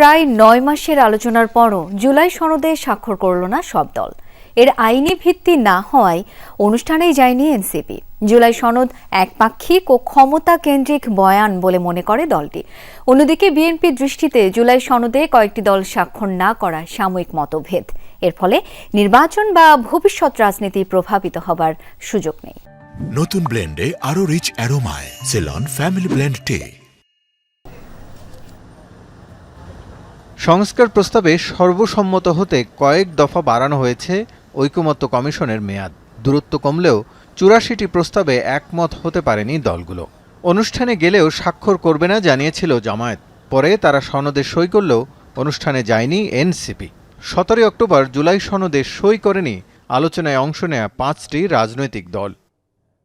প্রায় নয় মাসের আলোচনার পরও জুলাই সনদে স্বাক্ষর করল না সব দল। এর আইনি ভিত্তি না হওয়ায় অনুষ্ঠানেই যায়নি এনসিপি। জুলাই সনদ একপাক্ষিক ও ক্ষমতা কেন্দ্রিক বয়ান বলে মনে করে দলটি। অন্যদিকে বিএনপি দৃষ্টিতে জুলাই সনদে কয়েকটি দল স্বাক্ষর না করা সাময়িক মতভেদ। এর ফলে নির্বাচন বা ভবিষ্যৎ রাজনীতি প্রভাবিত হবার সুযোগ নেই। নতুন ব্লেন্ডে আরও রিচ অ্যারোমায়, সেলন, ফ্যামিলি ব্লেন্ড টে। সংস্কার প্রস্তাবে সর্বসম্মত হতে কয়েক দফা বাড়ানো হয়েছে ঐকমত্য কমিশনের মেয়াদ। দূরত্ব কমলেও চুরাশিটি প্রস্তাবে একমত হতে পারেনি দলগুলো। অনুষ্ঠানে গেলেও স্বাক্ষর করবে না জানিয়েছিল জামায়াত। পরে তারা সনদে সই করলেও অনুষ্ঠানে যায়নি এনসিপি। সতেরোই অক্টোবর জুলাই সনদে সই করেনি আলোচনায় অংশ নেয়া পাঁচটি রাজনৈতিক দল।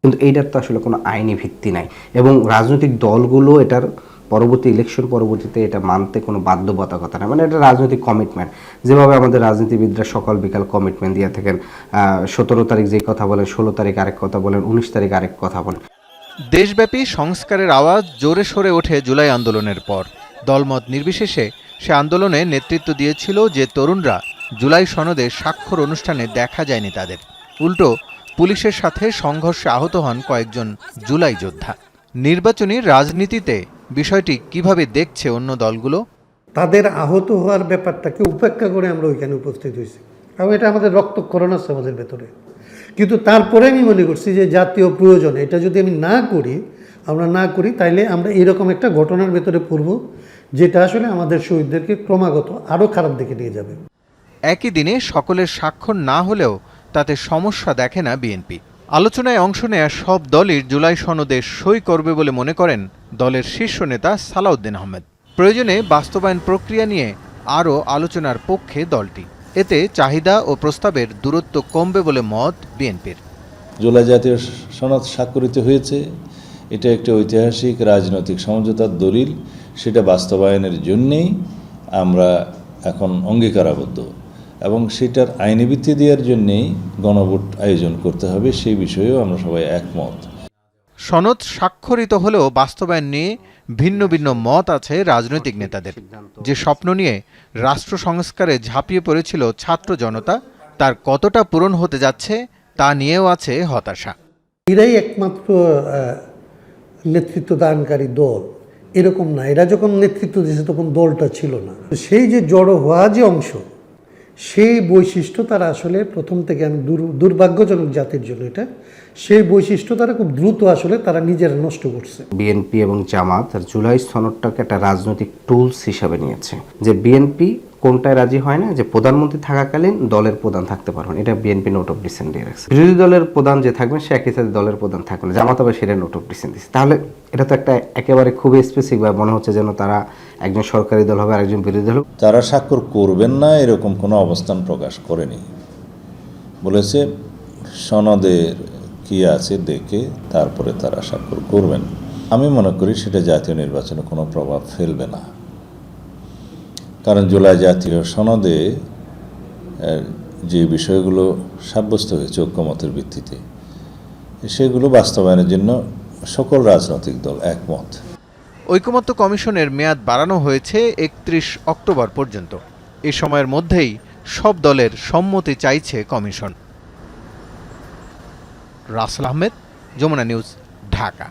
কিন্তু এইটার তো আসলে কোনো আইনি ভিত্তি নাই। এবং রাজনৈতিক দলগুলো এটার পরবর্তী ইলেকশন পরবর্তীতে এটা মানতে কোনো বাধ্যবাধকতা নেই। মানে এটা রাজনৈতিক কমিটমেন্ট যেভাবে আমাদের রাজনীতিবিদরা সকাল বিকাল কমিটমেন্ট দিয়ে থাকেন সতেরো তারিখ যে কথা বলেন, ষোলো তারিখ আরেক কথা বলেন, উনিশ তারিখ আরেক কথা বলেন। দেশব্যাপী সংস্কারের আওয়াজ জোরে সরে ওঠে জুলাই আন্দোলনের পর। দলমত নির্বিশেষে সে আন্দোলনে নেতৃত্ব দিয়েছিল যে তরুণরা জুলাই সনদে স্বাক্ষর অনুষ্ঠানে দেখা যায়নি তাদের। উল্টো, পুলিশের সাথে সংঘর্ষে আহত হন কয়েকজন জুলাই যোদ্ধা। নির্বাচনী রাজনীতিতে বিষয়টি কীভাবে দেখছে অন্য দলগুলো? তাদের আহত হওয়ার ব্যাপারটাকে উপেক্ষা করে আমরা ওইখানে উপস্থিত হয়েছি। এবং এটা আমাদের রক্তক্ষরণ আছে আমাদের ভেতরে। কিন্তু তারপরে আমি মনে করছি যে জাতীয় প্রয়োজন এটা যদি আমি না করি আমরা না করি তাইলে আমরা এরকম একটা ঘটনার ভেতরে পড়ব যেটা আসলে আমাদের শহীদদেরকে ক্রমাগত আরও খারাপ দিকে নিয়ে যাবে। একই দিনে সকলের স্বাক্ষর না হলেও তাতে সমস্যা দেখে না বিএনপি। আলোচনায় অংশ নেয়া সব দলই জুলাই সনদে সই করবে বলে মনে করেন দলের শীর্ষ নেতা সালাউদ্দিন আহমেদ। প্রয়োজনে বাস্তবায়ন প্রক্রিয়া নিয়ে আরও আলোচনার পক্ষে দলটি। এতে চাহিদা ও প্রস্তাবের দূরত্ব কমবে বলে মত বিএনপির। জুলাই জাতীয় সনদ স্বাক্ষরিত হয়েছে। এটা একটি ঐতিহাসিক রাজনৈতিক সমঝোতার দলিল। সেটা বাস্তবায়নের জন্যেই আমরা এখন অঙ্গীকারাবদ্ধ। এবং সেটার আইনি ভিত্তি দেওয়ার জন্যেই গণভোট আয়োজন করতে হবে সেই বিষয়েও আমরা সবাই একমত। সনদ স্বাক্ষরিত হলেও বাস্তবায়ন নিয়ে ভিন্ন ভিন্ন মত আছে রাজনৈতিক নেতাদের। যে স্বপ্ন নিয়ে রাষ্ট্র সংস্কারে ঝাঁপিয়ে পড়েছিল ছাত্র জনতা তার কতটা পূরণ হতে যাচ্ছে তা নিয়েও আছে হতাশা। এরাই একমাত্র নেতৃত্ব দানকারী দল। এরকম না এরা যখন নেতৃত্ব দিয়েছে তখন দলটা ছিল না। সেই যে জড়ো হওয়া যে অংশ সেই বৈশিষ্ট্য তারা আসলে প্রথম থেকে আমি দুর- দুর্ভাগ্যজনক জাতির জন্য এটা। সেই বৈশিষ্ট্য তারা খুব দ্রুত আসলে তারা নিজেরা নষ্ট করছে। বিএনপি এবং জামাত জুলাই সনদটাকে একটা রাজনৈতিক টুলস হিসাবে নিয়েছে। যে বিএনপি কোনটায় রাজি হয় না? যে প্রধানমন্ত্রী থাকাকালীন দলের প্রধান থাকতে পারবেন। এটা বিএনপি নোট অফ ডিসেন্ট দিয়ে রাখছে। বিরোধী দলের প্রধান যে থাকবেন, সে একই সাথে দলের প্রধান থাকবেন জামাত আবার সেটা নোট অফ ডিসেন্ট দিচ্ছে। তাহলে এটা তো একটা একেবারে খুবই স্পেসিফিক ভাবে মনে হচ্ছে যেন তারা একজন সরকারি দল হবে একজন বিরোধী দল তারা স্বাক্ষর করবেন না, এরকম কোনো অবস্থান প্রকাশ করেনি। বলেছে সনদের কি আছে দেখে তারপরে তারা স্বাক্ষর করবেন। আমি মনে করি সেটা জাতীয় নির্বাচনে কোনো প্রভাব ফেলবে না। কারণ জুলাই জাতীয় সনদে যে বিষয়গুলো সাব্যস্ত হয়েছে ঐক্যমতের ভিত্তিতে, সেগুলো বাস্তবায়নের জন্য সকল রাজনৈতিক দল একমত। ঐকমত্য কমিশনের মেয়াদ বাড়ানো হয়েছে একত্রিশ অক্টোবর পর্যন্ত। এ সময়ের মধ্যেই সব দলের সম্মতি চাইছে কমিশন। রাসেল আহমেদ, যমুনা নিউজ, ঢাকা।